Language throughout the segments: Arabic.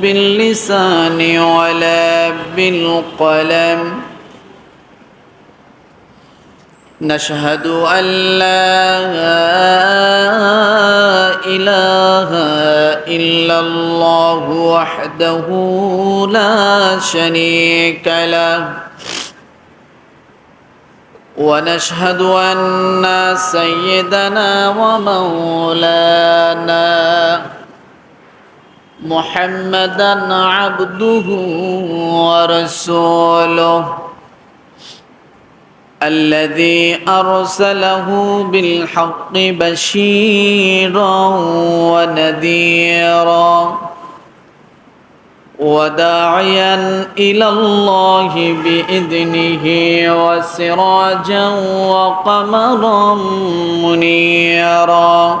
باللسان ولا بالقلم. نشهد أن لا إله إلا الله وحده لا شريك له. ونشهد أن سيدنا ومولانا محمدا عبده ورسوله الذي أرسله بالحق بشيرا ونذيرا وداعيا إلى الله بإذنه وسراجا وقمرا منيرا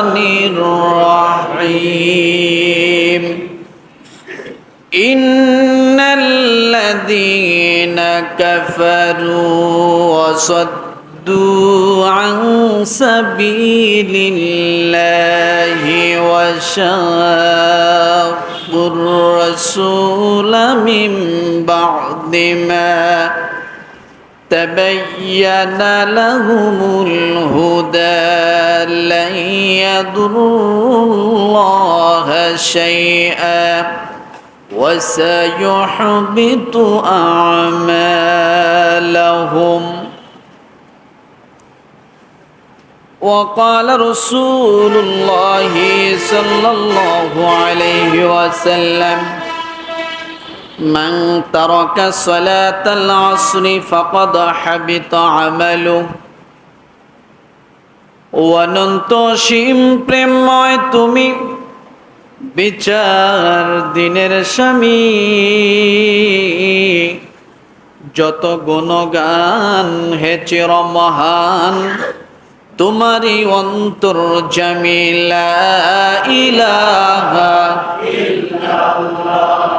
الرحمن الرحيم. إن الذين كفروا وصدوا عن سبيل الله وشاقوا الرسول من بعد ما تبين لهم الهدى لن يضروا الله شيئا وسيحبط أعمالهم. وقال رسول الله صلى الله عليه وسلم من ترك صلاة العصر فقد حبط عمله অনন্তসীম প্রেমময় তুমি বিচার দিনের স্বামী যত গুণগান হে চির মহান তোমারই অন্তর জামিলা ইলাহা লা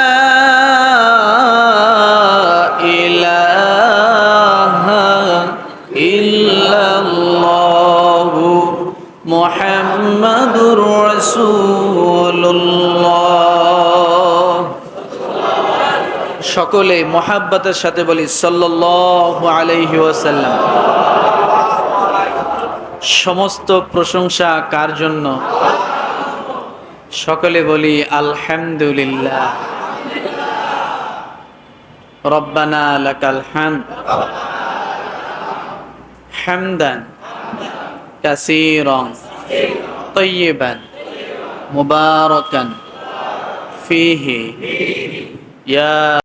মোহাম্মদুর সকলে মহাব্বতের সাথে বলি সাল্লাহ আলাইহি ওয়াসাল্লাম। সমস্ত প্রশংসা কার জন্য? সকলে বলি, আলহামদুলিল্লাহ। রব্বানা লাকাল হামদ। হামদান। كثيرا طيبا مباركا فيه يا